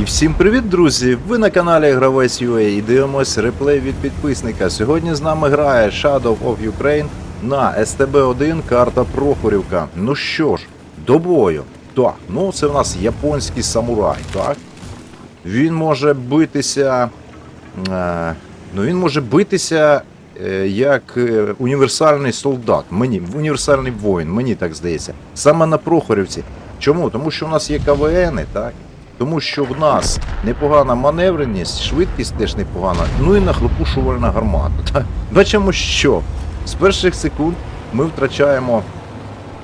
І всім привіт, друзі! Ви на каналі Гравець UA і дивимось реплей від підписника. Сьогодні з нами грає Shadow of Ukraine на STB1 карта Прохорівка. Ну що ж, до бою. Так, ну це в нас японський самурай, так? Він може битися. Е, ну він може битися е, як е, універсальний солдат. Мені, універсальний воїн, мені так здається. Саме на Прохорівці. Чому? Тому що у нас є КВН, так? Тому що в нас непогана маневреність, швидкість теж непогана, ну і нахлопушувальна гармата. Бачимо, що з перших секунд ми втрачаємо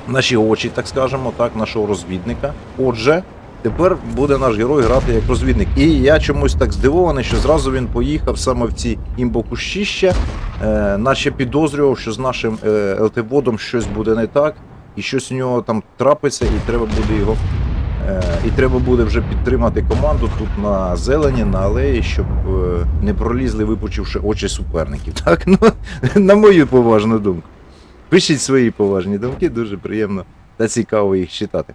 наші очі, так скажемо, так, нашого розвідника. Отже, тепер буде наш герой грати як розвідник. І я чомусь так здивований, що зразу він поїхав саме в ці імбокущища, е, наче підозрював, що з нашим е, ЛТ-водом щось буде не так, і щось у нього там трапиться, і треба буде його. Е, І треба буде вже підтримати команду тут на зелені, на алеї, щоб е, не пролізли, випучивши очі суперників. Так, ну на мою поважну думку. Пишіть свої поважні думки, дуже приємно та цікаво їх читати.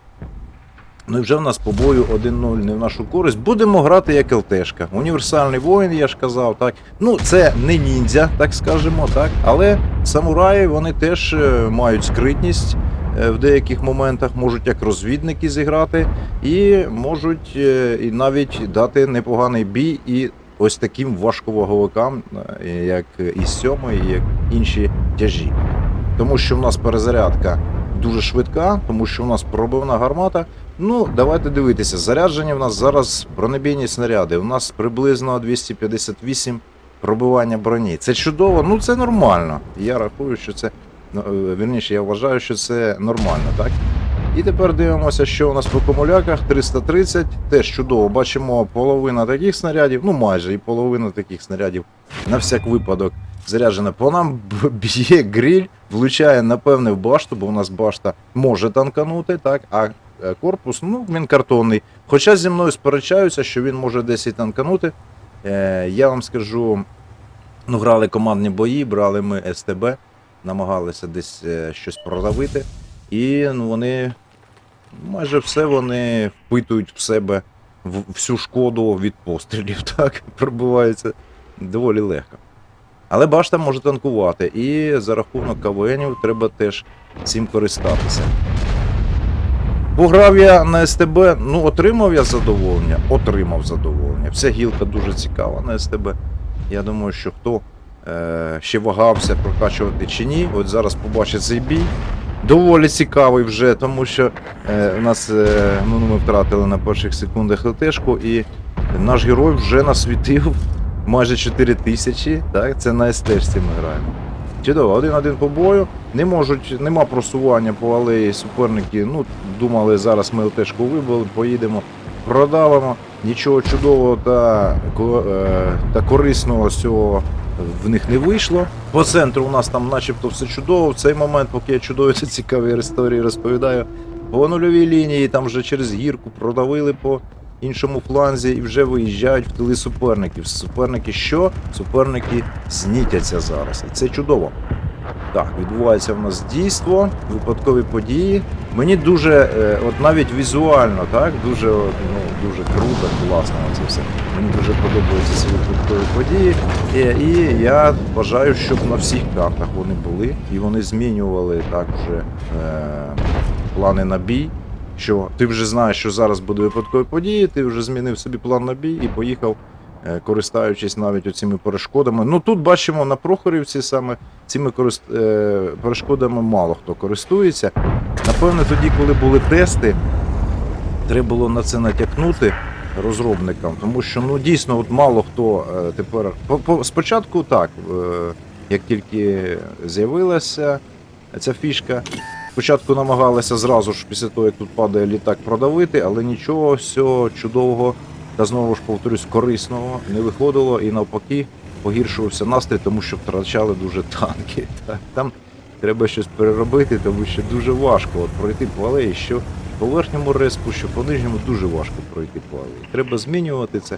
Ну і вже в нас по бою 1-0 не в нашу користь. Будемо грати як ЛТшка. Універсальний воїн, я ж казав, так. Ну, це не ніндзя, так скажемо, так. Але самураї вони теж е, мають скритність в деяких моментах, можуть як розвідники зіграти, і можуть е, і навіть дати непоганий бій і ось таким важковаговикам, е, як із сьомої, як інші тяжі. Тому що в нас перезарядка дуже швидка, тому що в нас пробивна гармата. Ну, давайте дивитися. Зарядження в нас зараз бронебійні снаряди. У нас приблизно 258 пробивання броні. Це чудово, ну це нормально. Я рахую, що це. Ну, е, Вірніше, я вважаю, що це нормально, так? І тепер дивимося, що у нас по комуляках 330. Теж чудово. Бачимо половина таких снарядів, ну майже і половина таких снарядів на всяк випадок заряджена. По нам б'є гриль, влучає, напевне, в башту, бо у нас башта може танканути, так, а е, корпус, ну, він картонний. Хоча зі мною сперечаються, що він може десь і танканути. Е, я вам скажу, ну, грали командні бої, брали ми СТБ, намагалися десь е, щось продавити. І ну, вони майже все вони впитують в себе всю шкоду від пострілів, так, пробивається доволі легко. Але башта може танкувати, і за рахунок КВНів треба теж цим користатися. Пограв я на СТБ, ну отримав я задоволення, отримав задоволення. Вся гілка дуже цікава на СТБ. Я думаю, що хто ще вагався прокачувати чи ні, от зараз побачить цей бій. Доволі цікавий вже, тому що е, у нас е, ну, ми втратили на перших секундах ЛТшку, і наш герой вже насвітив майже 4 тисячі. Так, це на СТшці ми граємо. Чудово, один-один по бою. Не можуть, нема просування по алеї суперники. Ну, думали, зараз ми ЛТшку вибили, поїдемо, продавимо. Нічого чудового та, е, та корисного з цього в них не вийшло. По центру у нас там начебто все чудово. В цей момент, поки я чудові та цікаві історії розповідаю, по нульовій лінії там вже через гірку продавили по іншому фланзі і вже виїжджають в тили суперників. Суперники що? Суперники знітяться зараз. І це чудово. Так, відбувається в нас дійство, випадкові події. Мені дуже, е, от навіть візуально, так, дуже, ну, дуже круто, класно це все. Мені дуже подобаються ці випадкові події. І, і я бажаю, щоб на всіх картах вони були, і вони змінювали так е, плани на бій. Що ти вже знаєш, що зараз буде випадкові події, ти вже змінив собі план на бій і поїхав, е, користуючись навіть оцими перешкодами. Ну тут бачимо на Прохорівці саме цими корист... е, перешкодами мало хто користується. Напевне, тоді, коли були тести, треба було на це натякнути розробникам, тому що ну дійсно от мало хто е, тепер. По, по, спочатку так, як тільки з'явилася ця фішка. Спочатку намагалися зразу ж після того, як тут падає літак, продавити, але нічого всього чудового та знову ж повторюсь, корисного не виходило і навпаки погіршувався настрій, тому що втрачали дуже танки. Там треба щось переробити, тому що дуже важко от пройти по алеї, що по верхньому респу, що по нижньому дуже важко пройти по алеї. Треба змінювати це.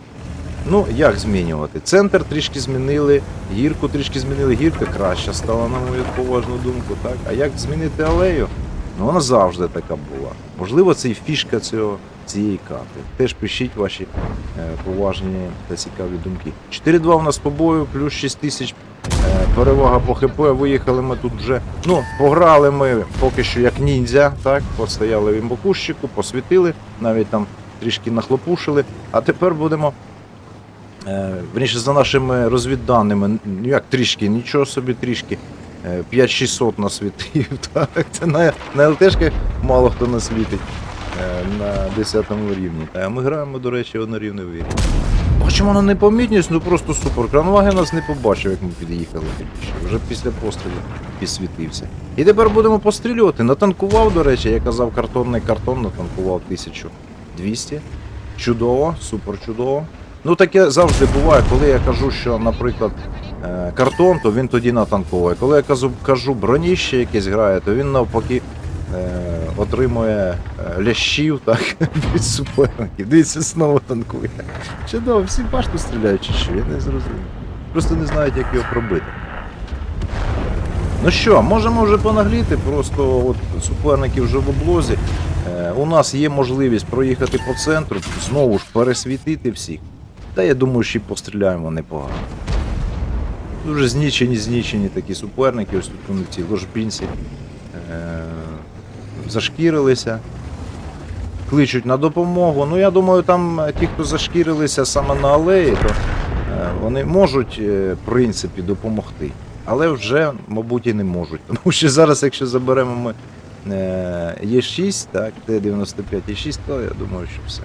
Ну, як змінювати? Центр трішки змінили, гірку трішки змінили, гірка краща стала, на мою поважну думку, так? А як змінити алею? Ну, вона завжди така була. Можливо, це і фішка цього, цієї карти. Теж пишіть ваші е, поважні та цікаві думки. 4-2 у нас по бою, плюс 6 тисяч. Е, перевага по ХП. Виїхали ми тут вже. Ну, пограли ми поки що як ніндзя, так, постояли в імбокущику, посвітили, навіть там трішки нахлопушили. А тепер будемо. Е, Верніше, за нашими розвідданими, ну як трішки, нічого собі трішки. Е, 5600 насвітив. Так, це на, на ЛТшках мало хто насвітить е, на 10 рівні. А ми граємо, до речі, однорівний рівні. Бачимо на непомітність, ну просто супер. Кранваген нас не побачив, як ми під'їхали. Вже після пострілу підсвітився. І тепер будемо пострілювати. Натанкував, до речі, я казав, картонний картон натанкував 1200. Чудово, супер чудово. Ну таке завжди буває, коли я кажу, що, наприклад, е, картон, то він тоді натанковує. Коли я кажу, кажу броніще якесь грає, то він навпаки е, отримує е, лящів так, від суперників. Дивіться, знову танкує. Чудово, всі башти стріляють чи що, я не зрозумів. Просто не знають, як його пробити. Ну що, можемо вже понагліти, просто от суперники вже в облозі. Е, у нас є можливість проїхати по центру, знову ж пересвітити всіх. Та я думаю, що і постріляємо непогано. Дуже знічені, знічені такі суперники, ось тут вони в ложбінці е- зашкірилися. Кличуть на допомогу. Ну, я думаю, там е, ті, хто зашкірилися саме на алеї, то е, вони можуть, в принципі, допомогти. Але вже, мабуть, і не можуть. Тому що зараз, якщо заберемо ми е, Є6, так, Т-95 і 6, то я думаю, що все.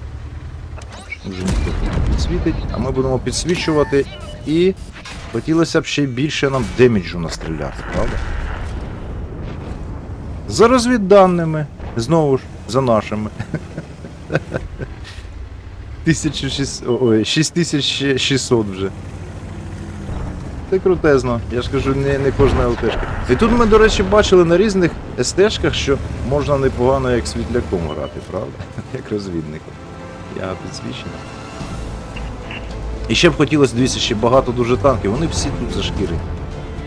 Вже ніхто не підсвітить, а ми будемо підсвічувати і хотілося б ще більше нам деміджу настріляти, правда? За розвідданими, знову ж, за нашими. 1600, ой, 6600 вже. Це крутезно. Я ж кажу, не, не кожна ЛТшка. І тут ми, до речі, бачили на різних СТшках, що можна непогано як світляком грати, правда? Як розвідником. Я підсвічений. І ще б хотілося, дивіться, ще багато дуже танків, вони всі тут зашкірені.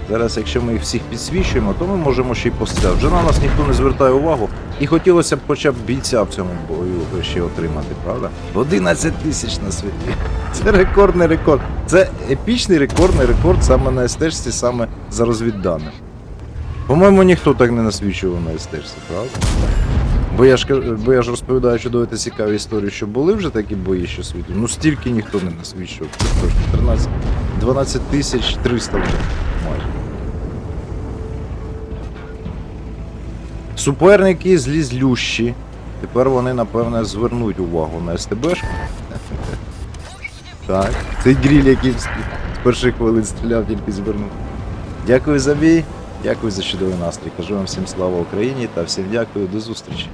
Зараз, якщо ми їх всіх підсвічуємо, то ми можемо ще й постріляти. Вже на нас ніхто не звертає увагу. І хотілося б хоча б бійця в цьому бою ще отримати, правда? 11 тисяч на світі. Це рекордний рекорд. Це епічний рекордний рекорд саме на СТшці, саме за розвідданим. По-моєму, ніхто так не насвічував на СТшці, правда? Бо я ж бо я ж розповідаю чудові та цікаві історії, що були вже такі бої, що світу. Ну стільки ніхто не точно 13, 12 тисяч 300 вже майже. Суперники злізлющі. Тепер вони, напевне, звернуть увагу на СТБшку. Так, цей гріль, який з перших хвилин стріляв, тільки звернув. Дякую за бій, дякую за чудовий настрій. Кажу вам всім слава Україні та всім дякую, до зустрічі.